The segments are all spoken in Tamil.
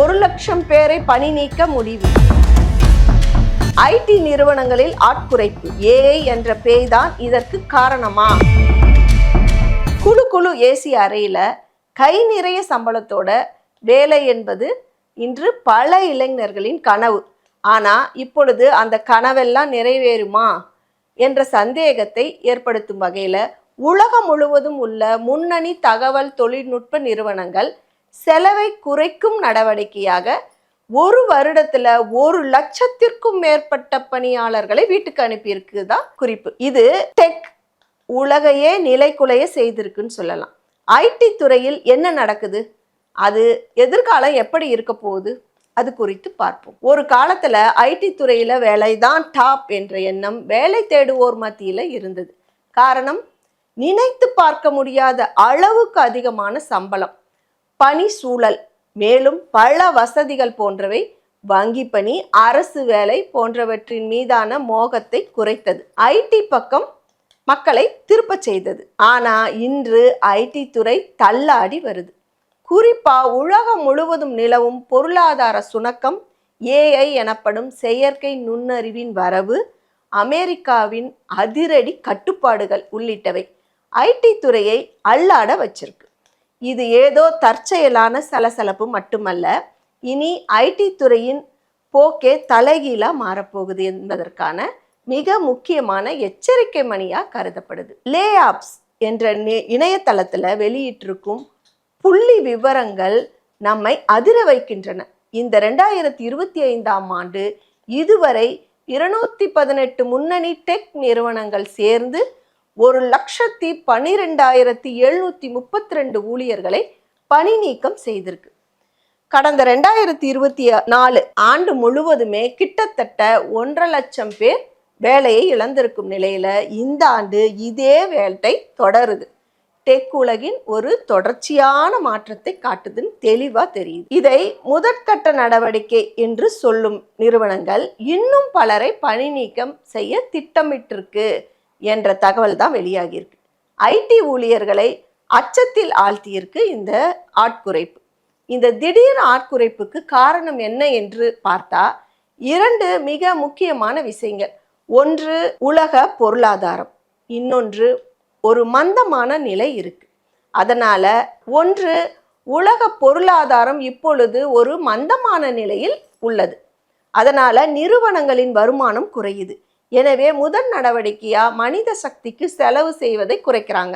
ஒரு லட்சம் பேரை பணி நீக்க முடிவு. ஐடி நிறுவனங்களில் ஆட்குறைப்பு. ஏஐ என்ற பேய் தான் இதற்கு காரணமா? குழு குழு ஏசி அறையில கை நிறைய சம்பளத்தோட வேலை என்பது இன்று பல இளைஞர்களின் கனவு. ஆனா இப்பொழுது அந்த கனவெல்லாம் நிறைவேறுமா? என்ற சந்தேகத்தை ஏற்படுத்தும் வகையில உலகம் முழுவதும் உள்ள முன்னணி தகவல் தொழில்நுட்ப நிறுவனங்கள் செலவை குறைக்கும் நடவடிக்கையாக ஒரு வருடத்துல ஒரு லட்சத்திற்கும் மேற்பட்ட பணியாளர்களை வீட்டுக்கு அனுப்பியிருக்கு தான் குறிப்பு. இது டெக் உலகையே நிலைக்குலைய செய்திருக்குன்னு சொல்லலாம். ஐடி துறையில் என்ன நடக்குது? அது எதிர்காலம் எப்படி இருக்க போகுது? அது குறித்து பார்ப்போம். ஒரு காலத்துல ஐடி துறையில வேலைதான் டாப் என்ற எண்ணம் வேலை தேடுவோர் மத்தியில இருந்தது. காரணம் நினைத்து பார்க்க முடியாத அளவுக்கு அதிகமான சம்பளம். பணி சூழல் மேலும் பல வசதிகள் போன்றவை வங்கி பணி அரசு வேலை போன்றவற்றின் மீதான மோகத்தை குறைத்தது. ஐடி பக்கம் மக்களை திருப்பச் செய்தது. ஆனா இன்று ஐடி துறை தள்ளாடி வருது. குறிப்பா உலகம் முழுவதும் நிலவும் பொருளாதார சுணக்கம் ஏஐ எனப்படும் செயற்கை நுண்ணறிவின் வரவு அமெரிக்காவின் அதிரடி கட்டுப்பாடுகள் உள்ளிட்டவை ஐடி துறையை அல்லாட வச்சிருக்கு. இது ஏதோ தற்செயலான சலசலப்பு மட்டுமல்ல இனி ஐடி துறையின் போக்கே தலைகீழா மாறப்போகுது என்பதற்கான மிக முக்கியமான எச்சரிக்கை மணியா கருதப்படுது. லே ஆப்ஸ் என்ற நி- வெளியிட்டிருக்கும் புள்ளி விவரங்கள் நம்மை அதிர வைக்கின்றன. இந்த ரெண்டாயிரத்தி இருபத்தி ஐந்தாம் ஆண்டு இதுவரை இருநூத்தி பதினெட்டு முன்னணி டெக் நிறுவனங்கள் சேர்ந்து ஒரு லட்சத்தி பன்னிரெண்டாயிரத்தி எழுநூத்தி முப்பத்தி ரெண்டு ஊழியர்களை பணி நீக்கம் செய்திருக்கு. கடந்த ரெண்டாயிரத்தி இருபத்தி நாலு ஆண்டு முழுவதுமே கிட்டத்தட்ட ஒன்றரை லட்சம் பேர் வேலையை இழந்திருக்கும் நிலையில இந்த ஆண்டு இதே வேட்டை தொடருது. டெக் உலகின் ஒரு தொடர்ச்சியான மாற்றத்தை காட்டுதுன்னு தெளிவாக தெரியுது. இதை முதற்கட்ட நடவடிக்கை என்று சொல்லும் நிறுவனங்கள் இன்னும் பலரை பணி நீக்கம் செய்ய திட்டமிட்டிருக்கு. என்ற தகவல் தான் வெளியாகியிருக்கு. ஐடி ஊழியர்களை அச்சத்தில் ஆழ்த்தியிருக்கு இந்த ஆட்குறைப்பு. இந்த திடீர் ஆட்குறைப்புக்கு காரணம் என்ன என்று பார்த்தா இரண்டு மிக முக்கியமான விஷயங்கள். ஒன்று உலக பொருளாதாரம். இன்னொன்று ஒரு மந்தமான நிலை இருக்கு. அதனால ஒன்று உலக பொருளாதாரம் இப்பொழுது ஒரு மந்தமான நிலையில் உள்ளது. அதனால நிறுவனங்களின் வருமானம் குறையுது. எனவே முதல் நடவடிக்கையாக மனித சக்திக்கு செலவு செய்வதை குறைக்கிறாங்க.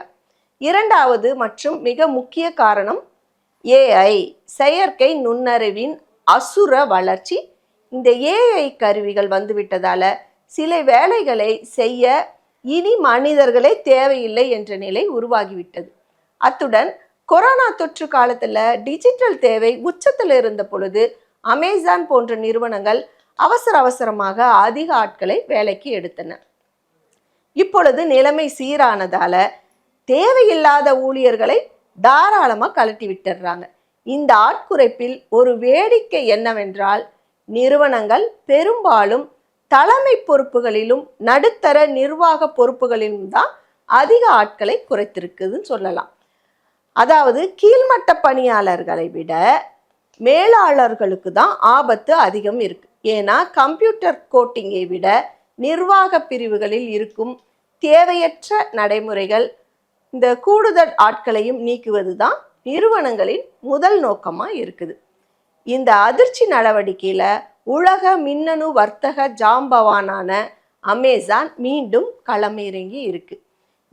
இரண்டாவது மற்றும் மிக முக்கிய காரணம் ஏஐ செயற்கை நுண்ணறிவின் அசுர வளர்ச்சி. இந்த ஏஐ கருவிகள் வந்துவிட்டதால் சில வேலைகளை செய்ய இனி மனிதர்களே தேவையில்லை என்ற நிலை உருவாகிவிட்டது. அத்துடன் கொரோனா தொற்று காலத்தில் டிஜிட்டல் தேவை உச்சத்தில் இருந்த பொழுது அமேசான் போன்ற நிறுவனங்கள் அவசர அவசரமாக அதிக ஆட்களை வேலைக்கு எடுத்தன இப்பொழுது நிலைமை சீரானதால தேவையில்லாத ஊழியர்களை தாராளமாக கழட்டி விட்டுடுறாங்க இந்த ஆட்குறைப்பில் ஒரு வேடிக்கை என்னவென்றால் நிறுவனங்கள் பெரும்பாலும் தலைமை பொறுப்புகளிலும் நடுத்தர நிர்வாக பொறுப்புகளிலும் தான் அதிக ஆட்களை குறைத்திருக்குதுன்னு சொல்லலாம். அதாவது கீழ்மட்ட பணியாளர்களை விட மேலாளர்களுக்கு தான் ஆபத்து அதிகம் இருக்குது ஏன்னா கம்ப்யூட்டர் கோட்டிங்கை விட நிர்வாக பிரிவுகளில் இருக்கும் தேவையற்ற நடைமுறைகள் இந்த கூடுதல் ஆட்களையும் நீக்குவது தான் நிறுவனங்களின் முதல் நோக்கமாக இருக்குது. இந்த அதிர்ச்சி நடவடிக்கையில் உலக மின்னணு வர்த்தக ஜாம்பவானான அமேசான் மீண்டும் களமிறங்கி இருக்கு.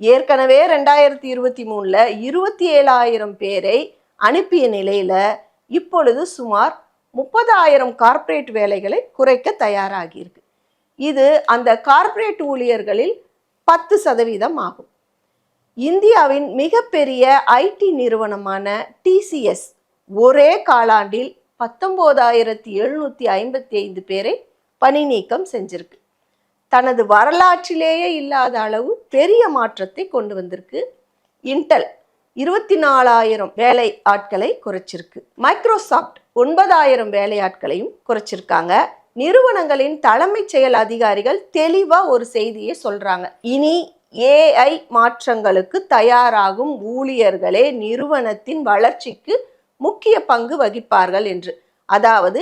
ஏற்கனவே ரெண்டாயிரத்தி இருபத்தி மூணில் இருபத்தி ஏழாயிரம் பேரை அனுப்பிய நிலையில் இப்பொழுது சுமார் முப்பதாயிரம் கார்ப்பரேட் வேலைகளை குறைக்க தயாராகியிருக்கு. இது அந்த கார்ப்பரேட் ஊழியர்களில் பத்து சதவீதம் ஆகும். இந்தியாவின் மிகப்பெரிய ஐடி நிறுவனமான டிசிஎஸ் ஒரே காலாண்டில் பத்தொம்போதாயிரத்தி எழுநூற்றி ஐம்பத்தி ஐந்து பேரை பணி நீக்கம் செஞ்சிருக்கு. தனது வரலாற்றிலேயே இல்லாத அளவு பெரிய மாற்றத்தை கொண்டு வந்திருக்கு இன்டெல். இருபத்தி நாலாயிரம் வேலை ஆட்களை குறைச்சிருக்கு. மைக்ரோசாஃப்ட் ஒன்பதாயிரம் வேலையாட்களையும் குறைச்சிருக்காங்க. நிறுவனங்களின் தலைமைச் செயல் அதிகாரிகள் தெளிவா ஒரு செய்தியை சொல்றாங்க. இனி ஏஐ மாற்றங்களுக்கு தயாராகும் ஊழியர்களே நிறுவனத்தின் வளர்ச்சிக்கு முக்கிய பங்கு வகிப்பார்கள் என்று. அதாவது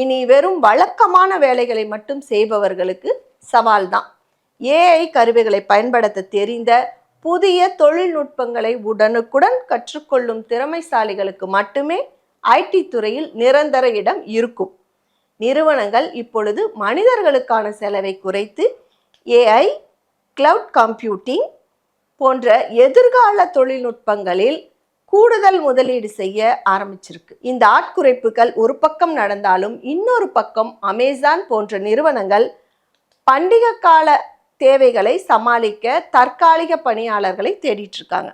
இனி வெறும் வழக்கமான வேலைகளை மட்டும் செய்பவர்களுக்கு சவால் தான் ஏஐ கருவிகளை பயன்படுத்த தெரிந்த புதிய தொழில்நுட்பங்களை உடனுக்குடன் கற்றுக்கொள்ளும் திறமைசாலிகளுக்கு மட்டுமே ஐடி துறையில் நிரந்தர இடம் இருக்கும். நிறுவனங்கள் இப்பொழுது மனிதர்களுக்கான செலவை குறைத்து ஏஐ கிளவுட் கம்ப்யூட்டிங் போன்ற எதிர்கால தொழில்நுட்பங்களில் கூடுதல் முதலீடு செய்ய ஆரம்பிச்சிருக்கு. இந்த ஆட்குறைப்புகள் ஒரு பக்கம் நடந்தாலும் இன்னொரு பக்கம் அமேசான் போன்ற நிறுவனங்கள் பண்டிகை கால தேவைகளை சமாளிக்க தற்காலிக பணியாளர்களை தேடிட்டு இருக்காங்க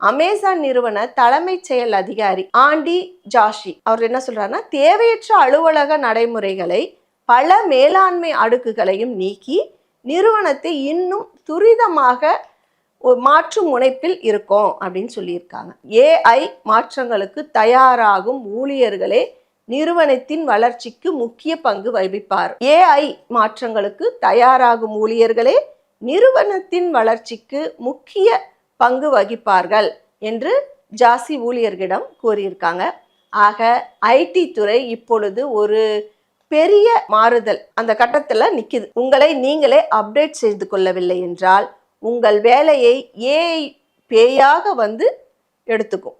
அமேசான் நிறுவன தலைமைச் செயல் அதிகாரி ஆண்டி ஜாஷி அவர் என்ன சொல்றாருன்னா தேவையற்ற அலுவலக நடைமுறைகளை பல மேலாண்மை அடுக்குகளையும் நீக்கி நிறுவனத்தை இன்னும் துரிதமாக மாற்றும் முனைப்பில் இருக்கோம் அப்படின்னு சொல்லியிருக்காங்க. ஏஐ மாற்றங்களுக்கு தயாராகும் ஊழியர்களே நிறுவனத்தின் வளர்ச்சிக்கு முக்கிய பங்கு வகிப்பார். ஏஐ மாற்றங்களுக்கு தயாராகும் ஊழியர்களே நிறுவனத்தின் வளர்ச்சிக்கு முக்கிய பங்கு வகிப்பார்கள் என்று ஜாசி ஊழியர்களிடம் கூறியிருக்காங்க. ஆக ஐடி துறை இப்பொழுது ஒரு பெரிய மாறுதல் அந்த கட்டத்தில் நிற்கிது உங்களை நீங்களே அப்டேட் செய்து கொள்ளவில்லை என்றால் உங்கள் வேலையை ஏஐ பேயாக வந்து எடுத்துக்கும்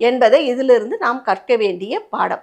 என்பதை இதிலிருந்து நாம் கற்க வேண்டிய பாடம்.